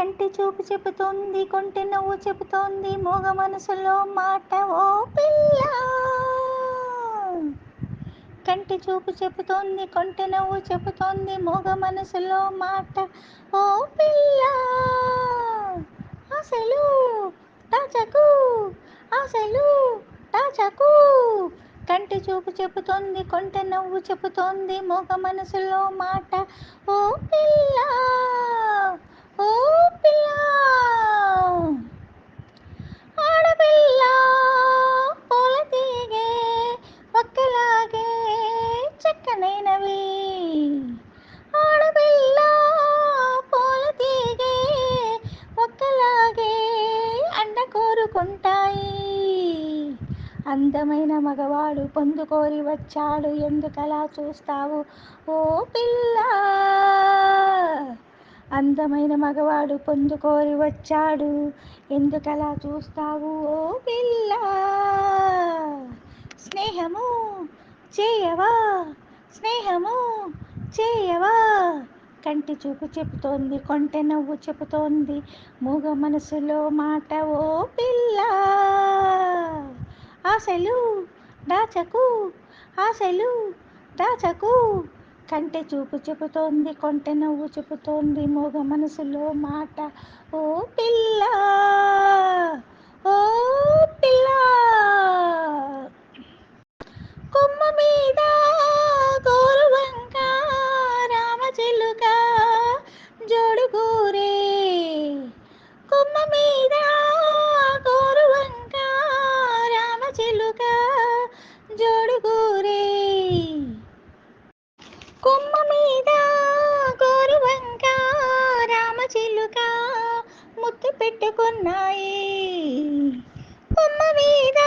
కంటి చూపు చెబుతోంది కొంటె నవ్వు చెబుతోంది మోగ మనసులో మాట ఓ పిల్ల! కంటి చూపు చెబుతోంది కొంటె నవ్వు చెబుతోంది మోగ మనసులో మాట ఓ పిల్ల! అసలు టాచకు అసలు టాచకు కంటి చూపు చెబుతోంది కొంటె నవ్వు చెబుతోంది మోగ మనసులో మాట ఓ పిల్ల! ఓ పిల్ల! ఆడపిల్ల పూల తీగే ఒక్కలాగే చక్కనైనవి. ఆడపిల్ల పూల తీగే ఒక్కలాగే అండ కోరుకుంటాయి. అందమైన మగవాడు పొందుకోరి వచ్చాడు ఎందుకలా చూస్తావు? ఓ పిల్ల! అందమైన మగవాడు పొందుకోరి వచ్చాడు. ఎందుకలా చూస్తావు ఓ పిల్ల? స్నేహము చేయవా? స్నేహము చేయవా? కంటి చూపు చెబుతోంది కొంటె నవ్వు చెబుతోంది. మూగ మనసులో మాట ఓ పిల్ల. ఆశలు దాచకు ఆశలు దాచకు. కంటే చూపు చెబుతోంది కొంటె నవ్వు చెబుతోంది మోగ మనసులో మాట. ఓ పిల్ల! ఓ పిల్ల! కొమ్మ మీద గోరువంక రామచిలుక జోడుగూరే కొమ్మ మీద గోరువంక రామచిలుక జోడుగు కొమ్మ మీద గోరువంక రామచిలుక ముద్దు పెట్టుకున్నాయి కొమ్మ మీద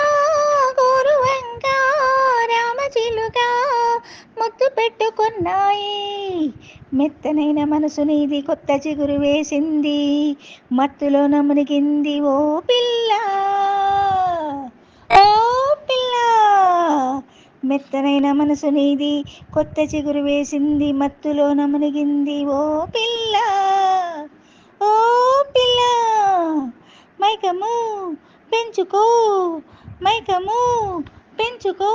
గోరువంక రామచిలుక ముద్దు పెట్టుకున్నాయి. మెత్తనైన మనసు నీది కొత్త చిగురు వేసింది. మత్తులో నమునిగింది ఓ పిల్ల. ఓ పిల్ల. మెత్తనైన మనసు నీది కొత్త చిగురు వేసింది. మత్తులో నమునిగింది ఓ పిల్ల. ఓ పిల్ల. మైకము పెంచుకో మైకము పెంచుకో.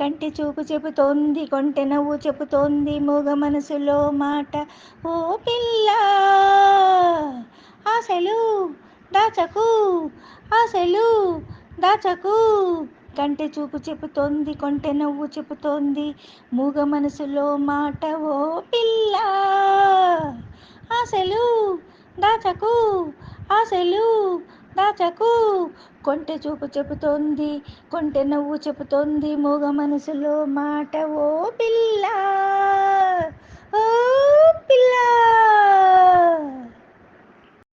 కంటి చూపు చెబుతోంది కొంటె నవ్వు చెబుతోంది మూగ మనసులో మాట. ఓ పిల్ల ఆశలు దాచకు ఆశలు దాచకు. కంటి చూపు చెబుతోంది కొంటె నవ్వు చెబుతోంది మూగ మనసులో మాట. ఓ పిల్ల ఆశలు దాచకు ఆశలు దాచకు. కొంటె చూపు చెబుతోంది కొంటె నవ్వు చెబుతోంది మూగ మనసులో మాట ఓ పిల్ల.